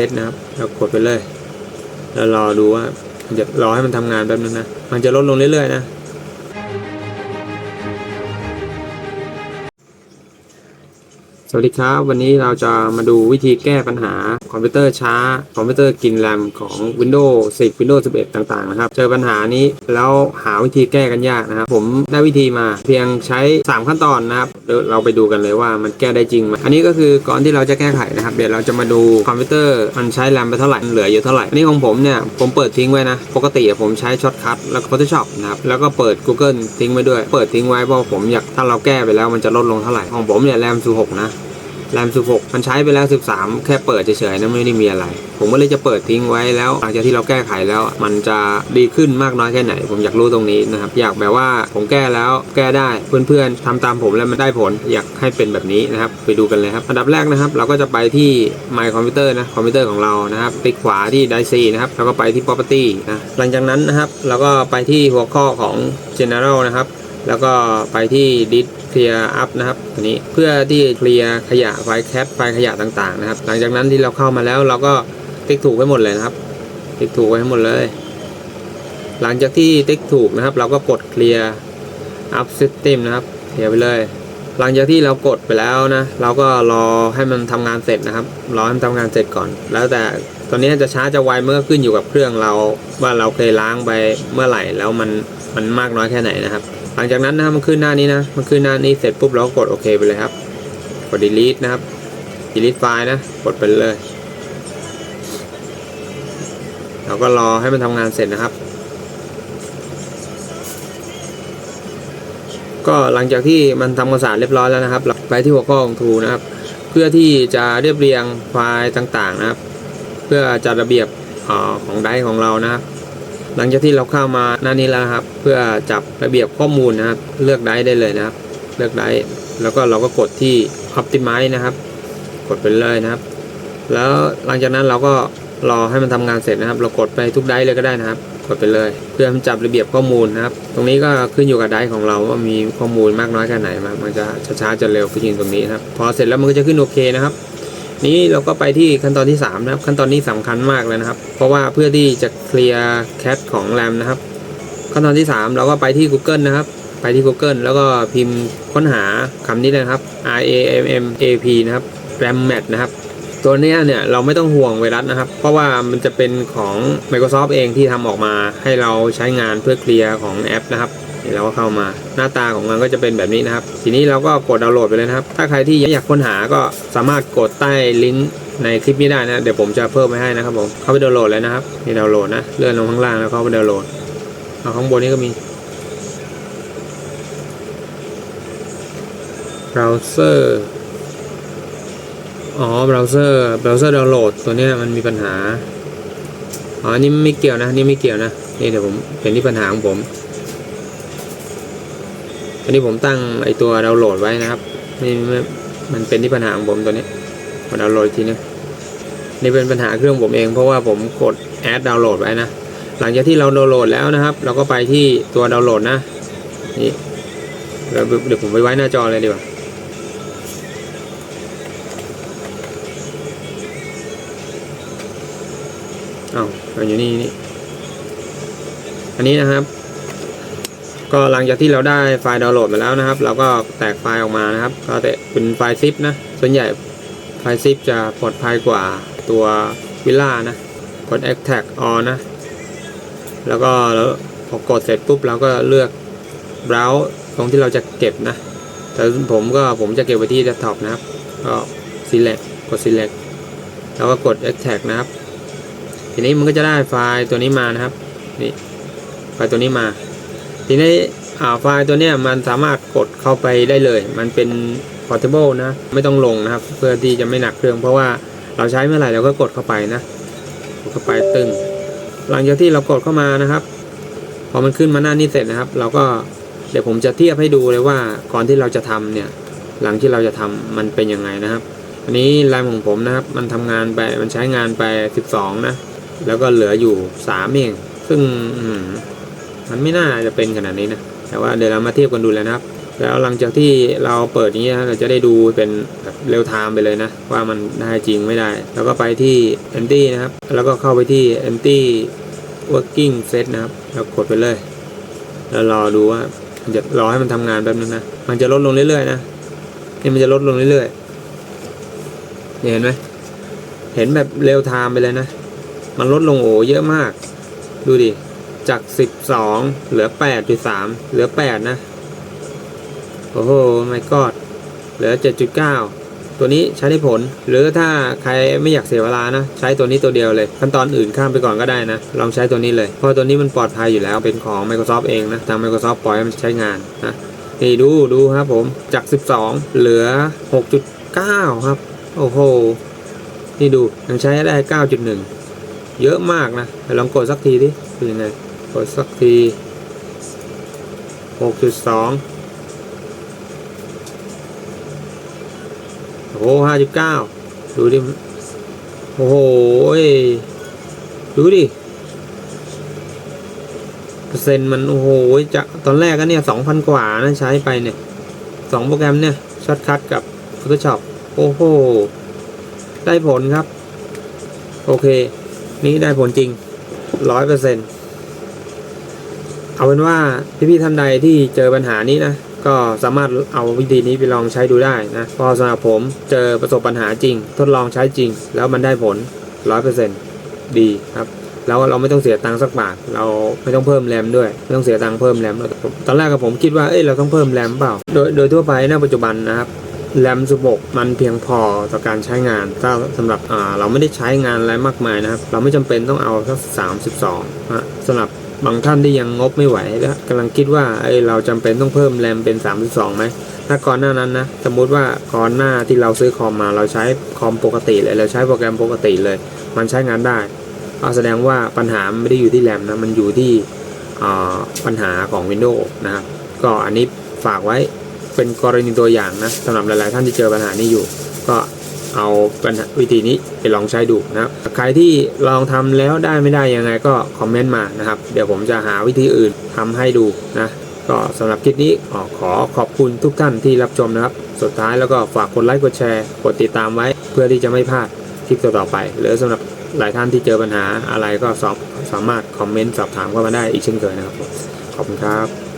เซตนะครับเรากดไปเลย แล้วรอดูว่าจะรอให้มันทำงานแป๊บนึงนะ มันจะลดลงเรื่อยๆนะ สวัสดีครับ วันนี้เราจะมาดูวิธีแก้ปัญหาคอมพิวเตอร์ช้า คอมพิวเตอร์กินแรมของ Windows 10 Windows 11 ต่างๆนะครับ เจอปัญหานี้แล้วหาวิธีแก้กันยากนะครับ ผมได้วิธีมาเพียงใช้ 3 ขั้นตอนนะครับเดี๋ยวเราไปดูกันเลยว่ามันแก้ได้จริงไหมอันนี้ก็คือก่อนที่เราจะแก้ไขนะครับ เดี๋ยวเราจะมาดูคอมพิวเตอร์มันใช้แรมไปเท่าไหร่เหลืออยู่เท่าไหร่อันนี้ของผมเนี่ยผมเปิดทิ้งไว้นะปกติอะผมใช้ช็อตคัทแล้วก็ Photoshop นะครับแล้วก็เปิด Google ทิ้งไว้ด้วย เปิดทิ้งไว้เพราะผมอยากถ้าเราแก้ไปแล้วมันจะลดลงเท่าไหร่ของผมเนี่ยแรม16นะ แรม 16 มันใช้ไปแล้ว 13 แค่เปิดเฉยๆนะไม่ได้มีอะไร ผมก็เลยจะเปิดทิ้งไว้แล้วหลังจากที่เราแก้ไขแล้ว มันจะดีขึ้นมากน้อยแค่ไหน ผมอยากรู้ตรงนี้นะครับ อยากแบบว่าผมแก้แล้วแก้ได้เพื่อนๆทำตามผมแล้วมันได้ผลอยากให้เป็นแบบนี้นะครับ ไปดูกันเลยครับ อันดับแรกนะครับ เราก็จะไปที่ My Computer นะคอมพิวเตอร์ของเรานะครับคลิกขวาที่ d i c นะครับแล้วก็ไปที่ Property นะหลังจากนั้นนะครับเราก็ไปที่หัวข้อของ General นะครับ แล้วก็ไปที่ Disk Clear Up นะครับตัวนี้เพื่อที่เคลียร์ขยะไฟล์แคปไฟล์ขยะต่างๆนะครับ หลังจากนั้นที่เราเข้ามาแล้วเราก็ติ๊กถูกไว้หมดเลยนะครับ ติ๊กถูกไว้ให้หมดเลย หลังจากที่ติ๊กถูกนะครับ เราก็กด Clear Up System นะครับเคลียร์ไปเลย หลังจากที่เรากดไปแล้วนะ เราก็รอให้มันทำงานเสร็จนะครับรอให้มันทำงานเสร็จก่อน แล้วแต่ตอนนี้จะช้าจะไวเมื่อขึ้นอยู่กับเครื่องเราว่าเราเคยล้างไปเมื่อไหร่แล้วมันมันมากน้อยแค่ไหนนะครับ หลังจากนั้นนะครับมันขึ้นหน้านี้นะมันขึ้นหน้านี้เสร็จปุ๊บเราก็กดโอเคไปเลยครับ กด delete นะครับ delete ไฟล์นะ กดไปเลยเราก็รอให้มันทำงานเสร็จนะครับ ก็หลังจากที่มันทำความสะอาดเรียบร้อยแล้วนะครับเราไปที่หัวข้อของ tool นะครับ เพื่อที่จะเรียบเรียงไฟล์ต่างๆนะครับ เพื่อจัดระเบียบออของไดร์ของเรานะครับ หลังจากที่เราเข้ามาหน้านี้แล้วครับ เพื่อจับระเบียบข้อมูลนะครับ เลือกไดร์ได้เลยนะครับ เลือกไดร์แล้วก็เราก็กดที่ optimize นะครับ กดไปเลยนะครับ แล้วหลังจากนั้นเราก็รอให้มันทำงานเสร็จนะครับ เรากดไปทุกไดร์เลยก็ได้นะครับ กดไปเลย เพื่อจับระเบียบข้อมูลนะครับ ตรงนี้ก็ขึ้นอยู่กับไดร์ของเราว่ามีข้อมูลมากน้อยแค่ไหนมันมันจะช้าๆจะเร็วขึ้นอยู่ตรงนี้นะครับ พอเสร็จแล้วมันก็จะขึ้นโอเคนะครับ นี้เราก็ไปที่ขั้นตอนที่3นะครับ ขั้นตอนนี้สำคัญมากเลยนะครับ เพราะว่าเพื่อที่จะเคลียร์แคชของแรมนะครับ ขั้นตอนที่ 3 เราก็ไปที่ Google นะครับ ไปที่ Google แล้วก็พิมพ์ค้นหาคำนี้เลยนะครับ R A M M A P นะครับ RAM Mat นะครับตัวนี้เนี่ยเราไม่ต้องห่วงไวรัสนะครับ เพราะว่ามันจะเป็นของ Microsoft เองที่ทำออกมาให้เราใช้งานเพื่อเคลียร์ของแอปนะครับ นี่เราก็เข้ามาหน้าตาของมันก็จะเป็นแบบนี้นะครับ ทีนี้เราก็กดดาวน์โหลดไปเลยนะครับ ถ้าใครที่อยากค้นหาก็สามารถกดใต้ลิงก์ในคลิปนี้ได้นะ เดี๋ยวผมจะเพิ่มไว้ให้นะครับผม เข้าไปดาวน์โหลดเลยนะครับนี่ดาวน์โหลดนะ เลื่อนลงข้างล่างแล้วเข้าไปดาวน์โหลดเอาข้างบนนี้ก็มีเบราว์เซอร์ อ๋อ เบราว์เซอร์ เบราว์เซอร์ดาวน์โหลดตัวนี้มันมีปัญหา อ๋อ นี่ไม่เกี่ยวนะ นี่ไม่เกี่ยวนะ นี่เดี๋ยวผมเป็นที่ปัญหาของผม อันนี้ผมตั้งไอตัวดาวน์โหลดไว้นะครับนี่มันเป็นที่ปัญหาของผมตัวนี้มดาวน์โหลดทีนึงนี่เป็นปัญหาเครื่องผมเองเพราะว่าผมกดแอดดาวน์โหลดไว้นะหลังจากที่เราดาวน์โหลดแล้วนะครับ เราก็ไปที่ตัวดาวน์โหลดนะนี่เดี๋ยวเดี๋ยวผมไปไว้หน้าจอเลยดีกว่าเอาเอาอยู่นี่นี่อันนี้นะครับ ก็หลังจากที่เราได้ไฟล์ดาวน์โหลดมาแล้วนะครับ เราก็แตกไฟล์ออกมานะครับ ก็แต่เป็นไฟล์ซิปนะส่วนใหญ่ไฟล์ซิปจะปลอดภัยกว่าตัววิลล่านะกด extract all นะ แล้วก็แล้วพอกดเสร็จปุ๊บเราก็เลือก browse ตรงที่เราจะเก็บนะ แต่ผมก็ผมจะเก็บไว้ที่ desktop นะครับ ก็ select กด select แล้วก็กด extract นะครับ ทีนี้มันก็จะได้ไฟล์ตัวนี้มานะครับ นี่ ไฟล์ตัวนี้มา ทีนี้อ่าไฟล์ตัวนี้มันสามารถกดเข้าไปได้เลย มันเป็น portable นะ ไม่ต้องลงนะครับ เพื่อที่จะไม่หนักเครื่อง เพราะว่าเราใช้เมื่อไหร่เราก็กดเข้าไปนะกดเข้าไปตึง หลังจากที่เรากดเข้ามานะครับ พอมันขึ้นมาหน้านี้เสร็จนะครับ เราก็เดี๋ยวผมจะเทียบให้ดูเลยว่าก่อนที่เราจะทำเนี่ย หลังที่เราจะทำมันเป็นยังไงนะครับ อันนี้แรมของผมนะครับ มันทำงานไป มันใช้งานไป 12 นะ แล้วก็เหลืออยู่ 3 เอง ซึ่งอื มันไม่น่าจะเป็นขนาดนี้นะ แต่ว่าเดี๋ยวเรามาเทียบกันดูเลยนะครับ แล้วหลังจากที่เราเปิดอย่างนี้นะเราจะได้ดูเป็นแบบเร็วไทม์ไปเลยนะ ว่ามันได้จริงไม่ได้ แล้วก็ไปที่ anti นะครับ แล้วก็เข้าไปที่ anti working set นะครับ แล้วกดไปเลย แล้วรอดูว่ามันจะรอให้มันทำงานแป๊บนึงนะ มันจะลดลงเรื่อยๆนะ นี่มันจะลดลงเรื่อยๆเห็นไหม เห็นแบบเร็วไทม์ไปเลยนะ มันลดลงโอ้เยอะมาก ดูดิ จาก 12 เหลือ 8.3 เหลือ 8 นะ โอ้โหไม่กอดเหลือ 7.9 ตัวนี้ใช้ได้ผล หรือถ้าใครไม่อยากเสียเวลานะ ใช้ตัวนี้ตัวเดียวเลย ขั้นตอนอื่นข้ามไปก่อนก็ได้นะ ลองใช้ตัวนี้เลย เพราะตัวนี้มันปลอดภัยอยู่แล้วเป็นของ Microsoft เองนะ ทาง Microsoft ปล่อยให้มันใช้งานนะนี่ดูดูครับผมจาก 12 เหลือ 6.9 ครับ โอ้โห นี่ดูยังใช้ได้ 9.1 เยอะมากนะลองกดสักทีดิเป็นยังไง กดสักที 6.2โอ้โห5.9ดูดิ โอ้โหดูดิ เปอร์เซ็นต์มัน โอ้โห จะตอนแรกก็เนี่ยสองพันกว่านะใช้ไปเนี่ยสองโปรแกรมเนี่ยช็อตคัทกับ Photoshop โอ้โห ได้ผลครับ โอเค นี่ได้ผลจริงร้อยเปอร์เซ็นต์ เอาเป็นว่าพี่ๆท่านใดที่เจอปัญหานี้นะก็สามารถเอาวิธีนี้ไปลองใช้ดูได้นะพอสำหรับผมเจอประสบปัญหาจริง ทดลองใช้จริง แล้วมันได้ผลร้อยเปอร์เซ็นต์ดีครับแล้วเราไม่ต้องเสียตังค์สักบาทเราไม่ต้องเพิ่มแรมด้วยไม่ต้องเสียตังค์เพิ่มแรมด้วยตอนแรกกับผมคิดว่าเอ้ยเราต้องเพิ่มแรมเปล่า โดยโดยทั่วไปณปัจจุบันนะครับแรม16มันเพียงพอต่อการใช้งานถ้าสำหรับเราไม่ได้ใช้งานอะไรมากมายนะครับ เราไม่จำเป็นต้องเอาสัก32นะสำหรับ บางท่านที่ยังงบไม่ไหวแล้วกำลังคิดว่าเอ้เราจำเป็นต้องเพิ่มแรมเป็น 32ไหมถ้าก่อนหน้านั้นนะสมมุติว่าก่อนหน้าที่เราซื้อคอมมาเราใช้คอมปกติเลยเราใช้โปรแกรมปกติเลย มันใช้งานได้ก็แสดงว่าปัญหาไม่ได้อยู่ที่แรมนะมันอยู่ที่ปัญหาของ Windows นะครับก็อันนี้ฝากไว้เป็นกรณีตัวอย่างนะสำหรับหลาย ๆ ท่านที่เจอปัญหานี้อยู่ ก็ เอาวิธีนี้ไปลองใช้ดูนะครับใครที่ลองทำแล้วได้ไม่ได้ยังไงก็คอมเมนต์มานะครับ เดี๋ยวผมจะหาวิธีอื่นทำให้ดูนะก็สำหรับคลิปนี้ขอขอบคุณทุกท่านที่รับชมนะครับ สุดท้ายแล้วก็ฝากกดไลค์กดแชร์กดติดตามไว้ เพื่อที่จะไม่พลาดคลิปต่อๆไป หรือสำหรับหลายท่านที่เจอปัญหาอะไรก็สอบสามารถคอมเมนต์สอบถามเข้ามาได้อีกเช่นเคยนะครับ ขอบคุณครับ